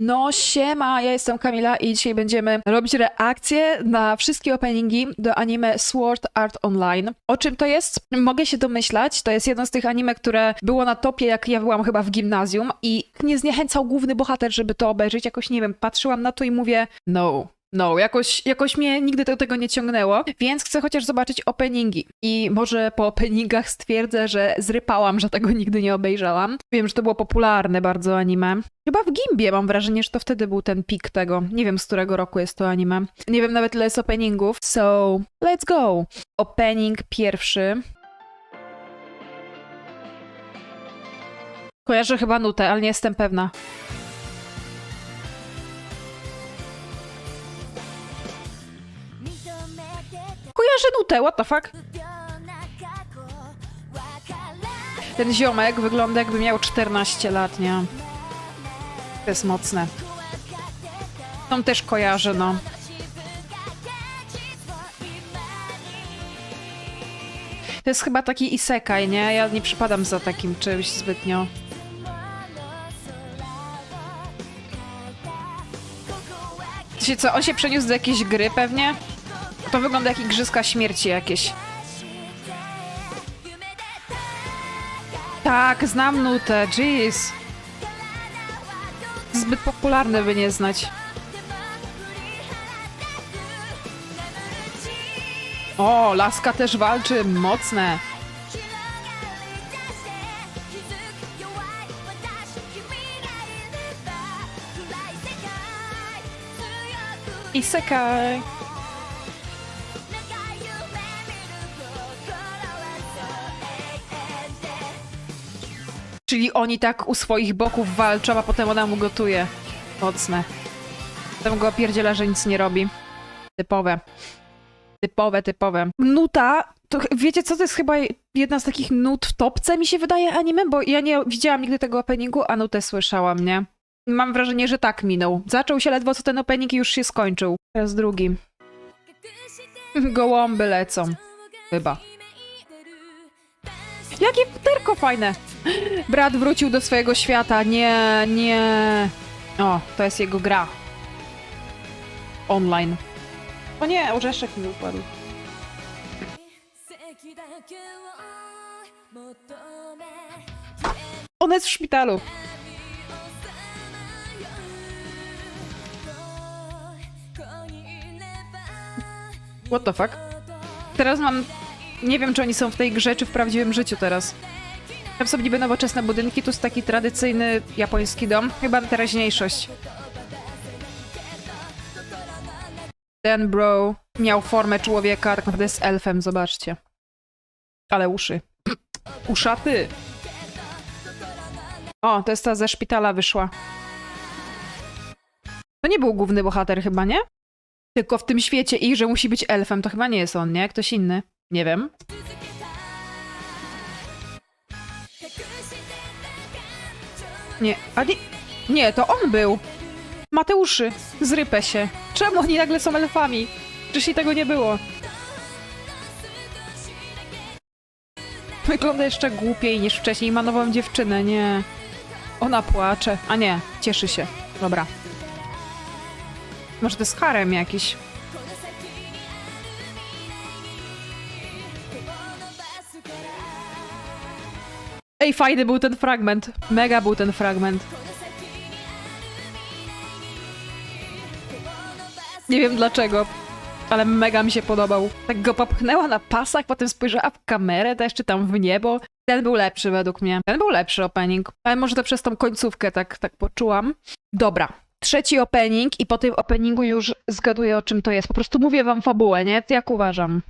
No siema, ja jestem Kamila i dzisiaj będziemy robić reakcje na wszystkie openingi do anime Sword Art Online. O czym to jest? Mogę się domyślać, to jest jedno z tych anime, które było na topie jak ja byłam chyba w gimnazjum i nie zniechęcał główny bohater, żeby to obejrzeć. Jakoś, nie wiem, patrzyłam na to i mówię no, no, jakoś, jakoś mnie nigdy do tego nie ciągnęło, więc chcę chociaż zobaczyć openingi. I może po openingach stwierdzę, że zrypałam, że tego nigdy nie obejrzałam. Wiem, że to było popularne bardzo anime. Chyba w Gimbie mam wrażenie, że to wtedy był ten pik tego. Nie wiem, z którego roku jest to anime. Nie wiem nawet ile jest openingów. So, let's go! Opening pierwszy. Kojarzę chyba nutę, ale nie jestem pewna. Kojarzę nutę, what the fuck? Ten ziomek wygląda jakby miał 14 lat, nie? To jest mocne. Tą też kojarzę, no. To jest chyba taki isekaj, nie? Ja nie przypadam za takim czymś zbytnio. Wiecie co, on się przeniósł do jakiejś gry pewnie? To wygląda jak igrzyska śmierci jakieś. Tak, znam nutę, jeez. Zbyt popularne, by nie znać. O, laska też walczy, mocne. Isekaj. Czyli oni tak u swoich boków walczą, a potem ona mu gotuje. Mocne. Potem go opierdziela, że nic nie robi. Typowe. Typowe, typowe. Nuta, to wiecie co, to jest chyba jedna z takich nut w topce, mi się wydaje, anime, bo ja nie widziałam nigdy tego openingu, a nutę słyszałam, nie? Mam wrażenie, że tak minął. Zaczął się ledwo co ten opening i już się skończył. Teraz drugi. Gołąby lecą. Chyba. Jakie futerko fajne! Brat wrócił do swojego świata. Nie, nie. O, to jest jego gra. Online. O nie, orzeszek mi upadł. Ona jest w szpitalu. What the fuck? Teraz mam... Nie wiem, czy oni są w tej grze, czy w prawdziwym życiu teraz. Tam są niby nowoczesne budynki, tu jest taki tradycyjny japoński dom. Chyba teraźniejszość. Ten bro miał formę człowieka, tak naprawdę jest elfem, zobaczcie. Ale uszy. Uszaty. O, to jest ta ze szpitala wyszła. To nie był główny bohater chyba, nie? Tylko w tym świecie i że musi być elfem, to chyba nie jest on, nie? Ktoś inny. Nie wiem. Nie, a nie, nie, to on był. Mateuszy, zrypę się. Czemu oni nagle są elfami? Wcześniej tego nie było. Wygląda jeszcze głupiej niż wcześniej. Ma nową dziewczynę, nie. Ona płacze. A nie, cieszy się. Dobra. Może to jest harem jakiś. Ej, fajny był ten fragment. Mega był ten fragment. Nie wiem dlaczego, ale mega mi się podobał. Tak go popchnęła na pasach, potem spojrzała w kamerę, też czy tam w niebo. Ten był lepszy według mnie. Ten był lepszy opening. Ale może to przez tą końcówkę tak, tak poczułam. Dobra. Trzeci opening i po tym openingu już zgaduję o czym to jest. Po prostu mówię wam fabułę, nie? Jak uważam.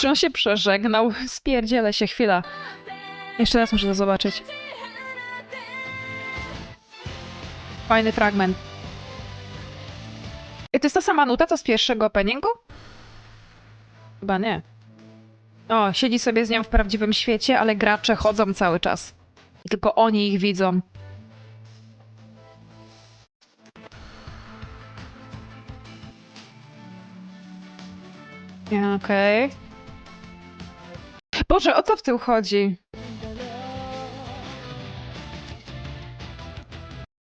Czy on się przeżegnał? Spierdzielę się chwila. Jeszcze raz muszę to zobaczyć. Fajny fragment. I to jest ta sama nuta, co z pierwszego openingu? Chyba nie. O, siedzi sobie z nią w prawdziwym świecie, ale gracze chodzą cały czas. I tylko oni ich widzą. Okej. Boże, o co w tym chodzi?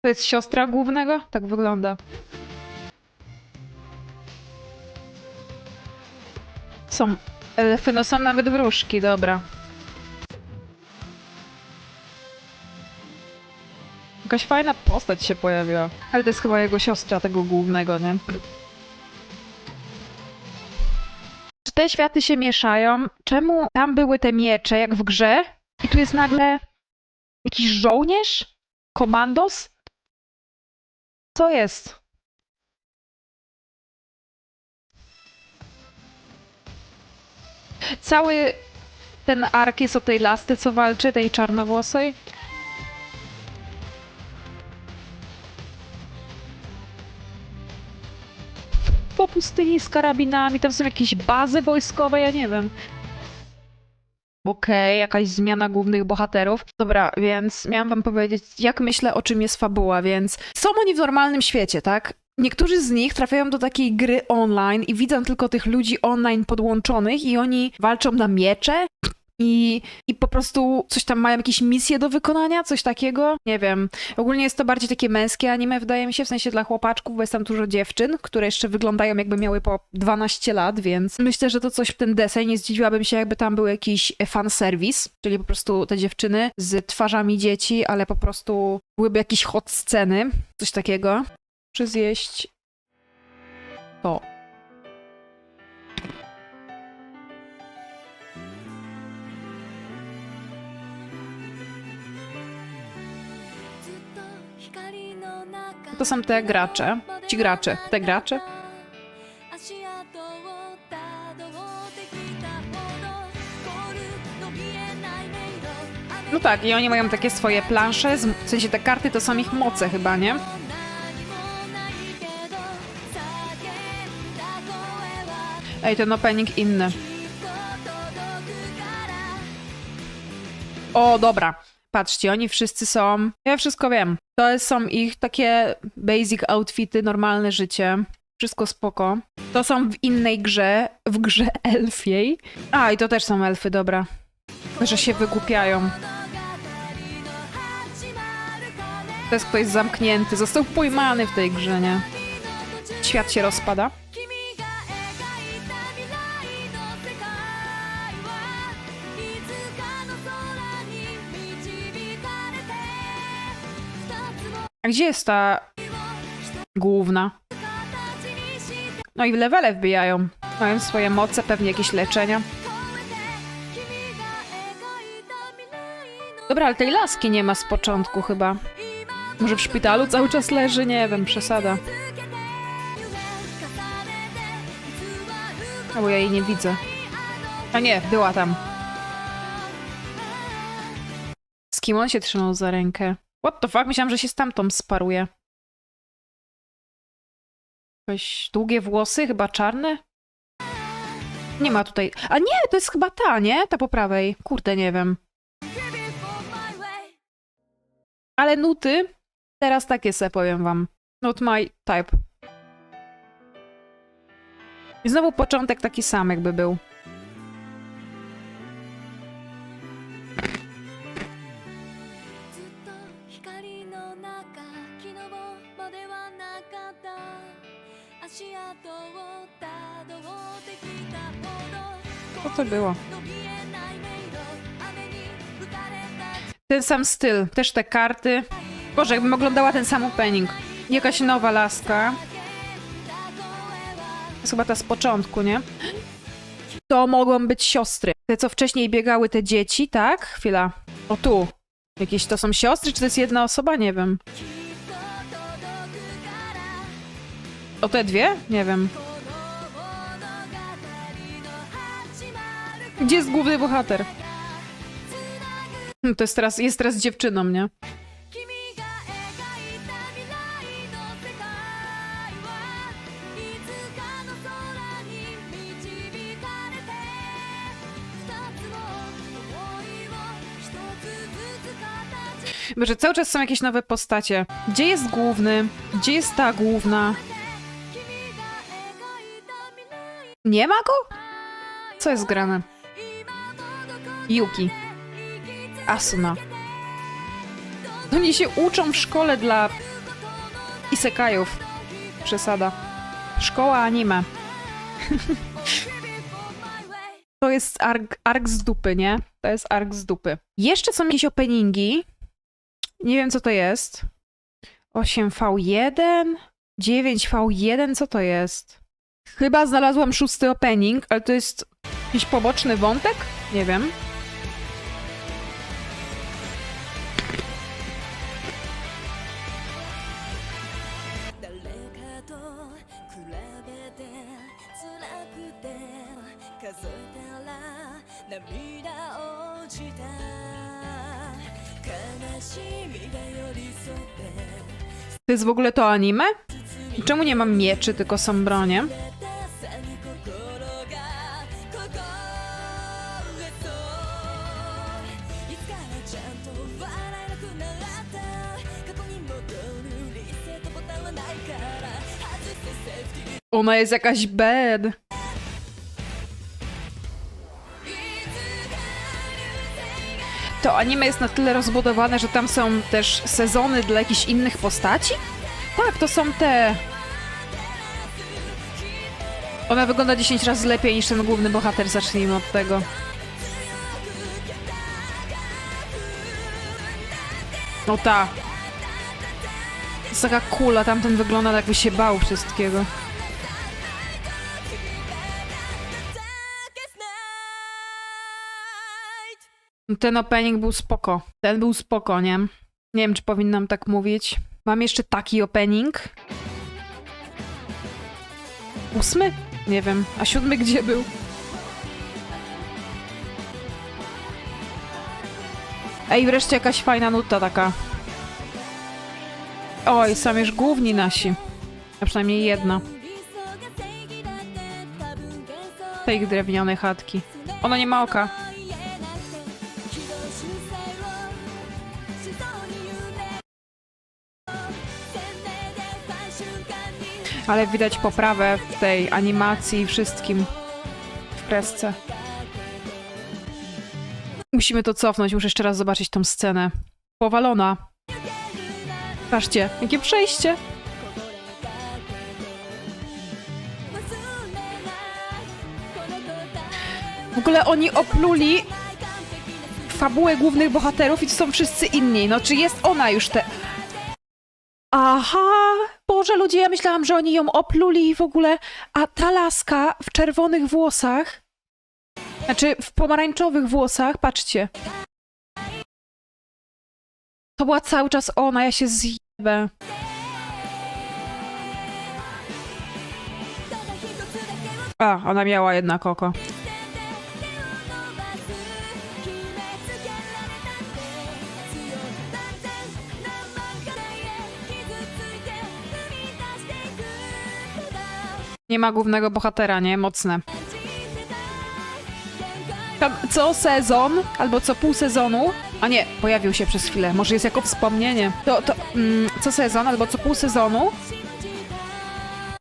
To jest siostra głównego? Tak wygląda. Są elfy, no są nawet wróżki, dobra. Jakaś fajna postać się pojawiła. Ale to jest chyba jego siostra, tego głównego, nie? Czy te światy się mieszają? Czemu tam były te miecze, jak w grze? I tu jest nagle jakiś żołnierz? Komandos? Co jest? Cały ten ark jest o tej lasce, co walczy, tej czarnowłosej. Po pustyni z karabinami, tam są jakieś bazy wojskowe, ja nie wiem. Okej, jakaś zmiana głównych bohaterów. Dobra, więc miałam wam powiedzieć, jak myślę, o czym jest fabuła, więc są oni w normalnym świecie, tak? Niektórzy z nich trafiają do takiej gry online i widzą tylko tych ludzi online podłączonych i oni walczą na miecze i, i po prostu coś tam mają jakieś misje do wykonania, coś takiego. Nie wiem. Ogólnie jest to bardziej takie męskie anime, wydaje mi się, w sensie dla chłopaczków, bo jest tam dużo dziewczyn, które jeszcze wyglądają jakby miały po 12 lat, więc myślę, że to coś w ten deseń. Nie zdziwiłabym się, jakby tam był jakiś fanserwis, czyli po prostu te dziewczyny z twarzami dzieci, ale po prostu byłyby jakieś hot sceny, coś takiego. Czy zjeść to? to są te gracze. Ci gracze, te gracze. No tak, i oni mają takie swoje plansze, w sensie te karty to są ich moce chyba, nie? Ej, ten opening inny. O, dobra. Patrzcie, oni wszyscy są... Ja wszystko wiem. To są ich takie basic outfity, normalne życie. Wszystko spoko. To są w innej grze, w grze elfiej. A, i to też są elfy, dobra. Że się wykupiają. To jest ktoś zamknięty, został pojmany w tej grze, nie? Świat się rozpada. A gdzie jest ta główna? No i levele wbijają. Mają swoje moce, pewnie jakieś leczenia. Dobra, ale tej laski nie ma z początku chyba. Może w szpitalu cały czas leży? Nie wiem, przesada. Albo ja jej nie widzę. A nie, była tam. Z kim on się trzymał za rękę? What the fuck? Myślałam, że się z tamtą sparuje. Jakieś długie włosy, chyba czarne? Nie ma tutaj. A nie, to jest chyba ta, nie? Ta po prawej. Kurde, nie wiem. Ale nuty teraz takie se powiem wam. Not my type. I znowu początek taki sam jakby był. 光の中昨日まではなかった足跡をたどってきたほど Co to było? の見えない迷路雨に打たれた Ten sam styl, też te karty. Boże, jakbym oglądała ten sam opening. Jakaś nowa laska. To jest chyba ta z początku, nie? To mogą być siostry. Te, co wcześniej biegały te dzieci, tak? Chwila. O tu. Jakieś to są siostry, czy to jest jedna osoba? Nie wiem. O te dwie? Nie wiem. Gdzie jest główny bohater? Hmm, To jest teraz, jest teraz dziewczyną, nie? że cały czas są jakieś nowe postacie. Gdzie jest główny? Gdzie jest ta główna? Nie ma go? Co jest grane? Yuki. Asuna. Oni się uczą w szkole dla isekajów. Przesada. Szkoła anime. to jest ark, ark z dupy, nie? To jest ark z dupy. Jeszcze są jakieś openingi, nie wiem, co to jest. 8V1? 9V1? Co to jest? Chyba znalazłam szósty opening, ale to jest jakiś poboczny wątek? Nie wiem. " To jest w ogóle to anime? Czemu nie mam mieczy, tylko są bronie? Ona jest jakaś bad. To anime jest na tyle rozbudowane, że tam są też sezony dla jakichś innych postaci? Tak, to są te. Ona wygląda 10 razy lepiej niż ten główny bohater, zacznijmy od tego. No ta. To jest taka kula, tamten wygląda jakby się bał wszystkiego. Ten opening był spoko. Ten był spoko, nie? Nie wiem, czy powinnam tak mówić. Mam jeszcze taki opening. Ósmy? Nie wiem. A siódmy gdzie był? Ej, wreszcie jakaś fajna nuta taka. Oj, są już główni nasi. A przynajmniej jedna. Te ich drewniane chatki. Ona nie ma oka. Ale widać poprawę w tej animacji i wszystkim w kresce. Musimy to cofnąć, muszę jeszcze raz zobaczyć tą scenę. Powalona. Patrzcie, jakie przejście. W ogóle oni opluli fabułę głównych bohaterów i to są wszyscy inni. No czy jest ona już te... Aha! Boże, ludzie, ja myślałam, że oni ją opluli w ogóle, a ta laska w czerwonych włosach, znaczy w pomarańczowych włosach, patrzcie. To była cały czas ona, ja się zjebę. A, ona miała jednak oko. Nie ma głównego bohatera, nie? Mocne. Tam co sezon, albo co pół sezonu, a nie, pojawił się przez chwilę, może jest jako wspomnienie. To, to mm, co sezon, albo co pół sezonu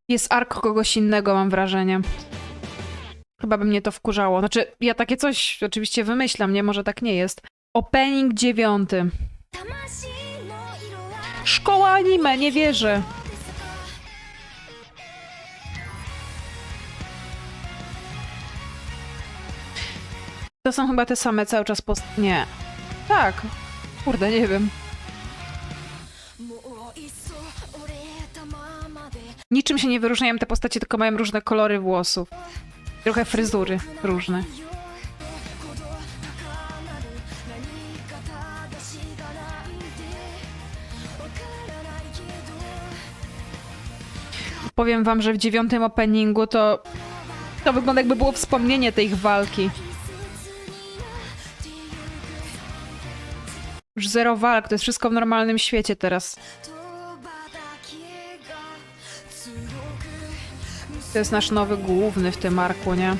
jest ark kogoś innego, mam wrażenie. Chyba by mnie to wkurzało. Znaczy, ja takie coś oczywiście wymyślam, nie? Może tak nie jest. Opening dziewiąty. Szkoła anime, nie wierzę. To są chyba te same cały czas post... Nie. Tak. Kurde, nie wiem. Niczym się nie wyróżniają te postacie, tylko mają różne kolory włosów. Trochę fryzury różne. Powiem wam, że w dziewiątym openingu to... To wygląda jakby było wspomnienie tej ich walki. Już zero walk, to jest wszystko w normalnym świecie teraz. To jest nasz nowy główny w tym arku, nie?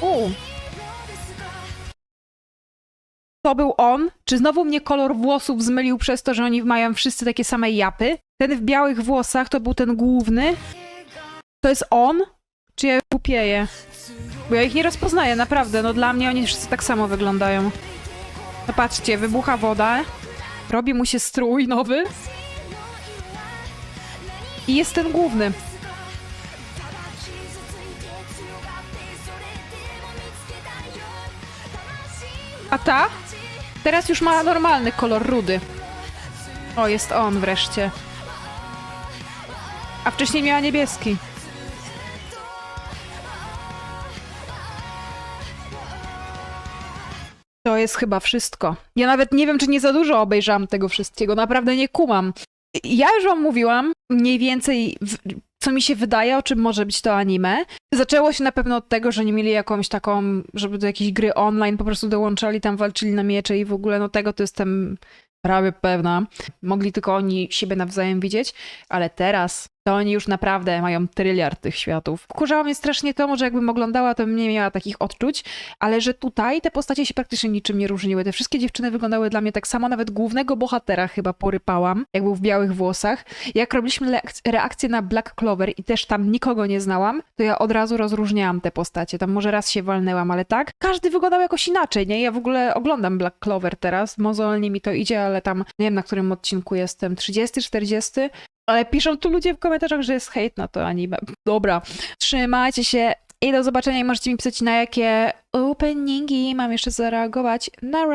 U. to był on? Czy znowu mnie kolor włosów zmylił przez to, że oni mają wszyscy takie same japy? Ten w białych włosach to był ten główny? To jest on? Czy ja kupieję? Bo ja ich nie rozpoznaję, naprawdę. No dla mnie oni wszyscy tak samo wyglądają. No patrzcie, wybucha woda. Robi mu się strój nowy. I jest ten główny. A ta? Teraz już ma normalny kolor rudy. O, jest on wreszcie. A wcześniej miała niebieski. To jest chyba wszystko. Ja nawet nie wiem, czy nie za dużo obejrzałam tego wszystkiego. Naprawdę nie kumam. Ja już wam mówiłam mniej więcej, co mi się wydaje, o czym może być to anime. Zaczęło się na pewno od tego, że nie mieli jakąś taką, żeby do jakiejś gry online po prostu dołączali, tam walczyli na miecze i w ogóle no tego to jestem prawie pewna. Mogli tylko oni siebie nawzajem widzieć, ale teraz to oni już naprawdę mają tryliard tych światów. Wkurzało mnie strasznie to, może jakbym oglądała, to bym nie miała takich odczuć, ale że tutaj te postacie się praktycznie niczym nie różniły. Te wszystkie dziewczyny wyglądały dla mnie tak samo, nawet głównego bohatera chyba porypałam, jak był w białych włosach. Jak robiliśmy reakcję na Black Clover i też tam nikogo nie znałam, to ja od razu rozróżniałam te postacie. Tam może raz się walnęłam, ale tak, każdy wyglądał jakoś inaczej, nie? Ja w ogóle oglądam Black Clover teraz, mozolnie mi to idzie, ale tam nie wiem na którym odcinku jestem, 30, 40, ale piszą tu ludzie w komentarzach, że jest hejt na to anime. Dobra, trzymajcie się i do zobaczenia i możecie mi pisać na jakie openingi mam jeszcze zareagować. Na